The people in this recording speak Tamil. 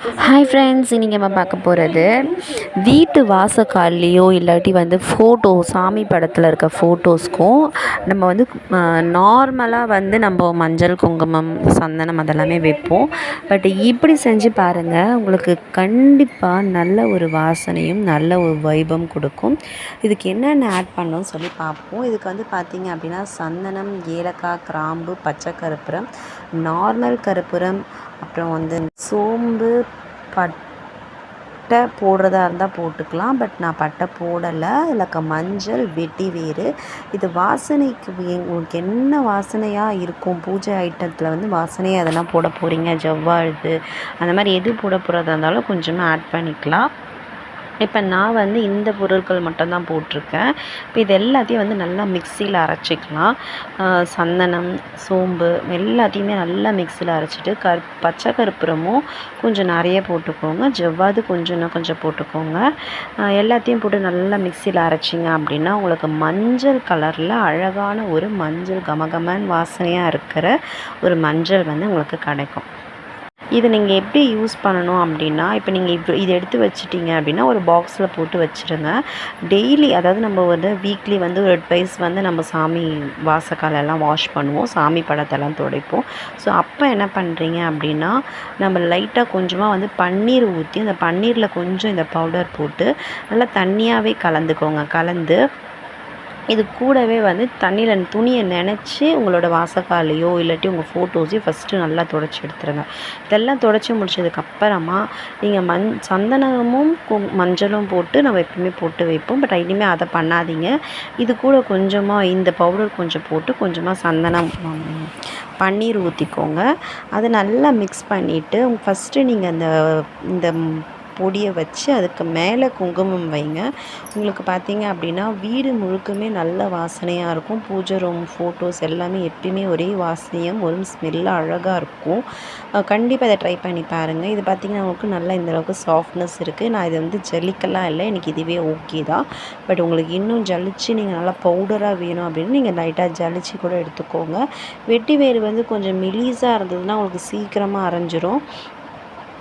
ஹாய் ஃப்ரெண்ட்ஸ் இன்றைக்கி நம்ம பார்க்க போகிறது வீட்டு வாசக்கால்லையோ இல்லாட்டி வந்து ஃபோட்டோ சாமி படத்தில் இருக்க ஃபோட்டோஸ்க்கும் நம்ம வந்து நார்மலாக வந்து நம்ம மஞ்சள் குங்குமம் சந்தனம் அதெல்லாமே வைப்போம். பட் இப்படி செஞ்சு பாருங்கள் உங்களுக்கு கண்டிப்பாக நல்ல ஒரு வாசனையும் நல்ல ஒரு வைபம் கொடுக்கும். இதுக்கு என்னென்ன ஆட் பண்ணணும்னு சொல்லி பார்ப்போம். இதுக்கு வந்து பார்த்திங்க அப்படின்னா சந்தனம் ஏலக்காய் கிராம்பு பச்சை கருப்புரம் நார்மல் கருப்புரம் அப்புறம் வந்து சோம்பு பட்டை போடுறதா இருந்தால் போட்டுக்கலாம். பட் நான் பட்டை போடலை. அதில் மஞ்சள் வெட்டி வேறு இது வாசனைக்கு உங்களுக்கு என்ன வாசனையாக இருக்கும்? பூஜை ஐட்டத்தில் வந்து வாசனையாக அதெல்லாம் போட போகிறீங்க ஜவ்வாழுது. அந்த மாதிரி எது போட போகிறதா இருந்தாலும் கொஞ்சமாக ஆட் பண்ணிக்கலாம். இப்போ நான் வந்து இந்த பொருட்கள் மட்டும்தான் போட்டிருக்கேன். இப்போ இது எல்லாத்தையும் வந்து நல்லா மிக்சியில் அரைச்சிக்கலாம். சந்தனம் சோம்பு எல்லாத்தையுமே நல்லா மிக்சியில் அரைச்சிட்டு கற் பச்சை கருப்புறமும் கொஞ்சம் நிறைய போட்டுக்கோங்க. ஜவ்வாது கொஞ்சம் கொஞ்சம் போட்டுக்கோங்க. எல்லாத்தையும் போட்டு நல்லா மிக்சியில் அரைச்சிங்க அப்படின்னா உங்களுக்கு மஞ்சள் கலரில் அழகான ஒரு மஞ்சள் கமகமன் வாசனையாக இருக்கிற ஒரு மஞ்சள் வந்து உங்களுக்கு கிடைக்கும். இது நீங்கள் எப்படி யூஸ் பண்ணணும் அப்படின்னா இப்போ நீங்கள் இப்போ இதை எடுத்து வச்சுட்டிங்க அப்படின்னா ஒரு பாக்ஸில் போட்டு வச்சுருங்க. டெய்லி அதாவது நம்ம வந்து வீக்லி வந்து ஒரு ட்வைஸ் வந்து நம்ம சாமி வாசக்காலெல்லாம் வாஷ் பண்ணுவோம். சாமி படத்தெல்லாம் துடைப்போம். ஸோ அப்போ என்ன பண்ணுறீங்க அப்படின்னா நம்ம லைட்டாக கொஞ்சமாக வந்து பன்னீர் ஊற்றி அந்த பன்னீரில் கொஞ்சம் இந்த பவுடர் போட்டு நல்லா தண்ணியாகவே கலந்துக்கோங்க. கலந்து இது கூடவே வந்து தண்ணியில் துணியை நினச்சி உங்களோட வாசக்காலையோ இல்லாட்டி உங்கள் ஃபோட்டோஸையும் ஃபஸ்ட்டு நல்லா துடச்சி எடுத்துருங்க. இதெல்லாம் துடச்சி முடிச்சதுக்கப்புறமா நீங்கள் மண் சந்தனமும் மஞ்சளும் போட்டு நம்ம எப்பவுமே போட்டு வைப்போம். பட் இனிமேல் அதை பண்ணாதீங்க. இது கூட கொஞ்சமாக இந்த பவுடர் கொஞ்சம் போட்டு கொஞ்சமாக சந்தனம் பன்னீர் ஊற்றிக்கோங்க அதை நல்லா மிக்ஸ் பண்ணிவிட்டு ஃபஸ்ட்டு நீங்கள் அந்த இந்த பொடியை வச்சு அதுக்கு மேலே குங்குமம் வைங்க. உங்களுக்கு பார்த்தீங்க அப்படின்னா வீடு முழுக்குமே நல்ல வாசனையாக இருக்கும். பூஜை ரூம் ஃபோட்டோஸ் எல்லாமே எப்பயுமே ஒரே வாசனையும் ஒரு ஸ்மெல்லாக அழகாக இருக்கும். கண்டிப்பாக இதை ட்ரை பண்ணி பாருங்கள் இது பார்த்திங்கன்னா உங்களுக்கு நல்லா இந்தளவுக்கு சாஃப்ட்னஸ் இருக்குது நான் இது வந்து ஜல்லிக்கெல்லாம் இல்லை எனக்கு இதுவே ஓகே தான். பட் உங்களுக்கு இன்னும் ஜலிச்சு நீங்கள் நல்லா பவுடராக வேணும் அப்படின்னு நீங்கள் லைட்டாக ஜலிச்சு கூட எடுத்துக்கோங்க. வெட்டி வேறு வந்து கொஞ்சம் மெலிசாக இருந்ததுன்னா உங்களுக்கு சீக்கிரமாக அரைஞ்சிரும்.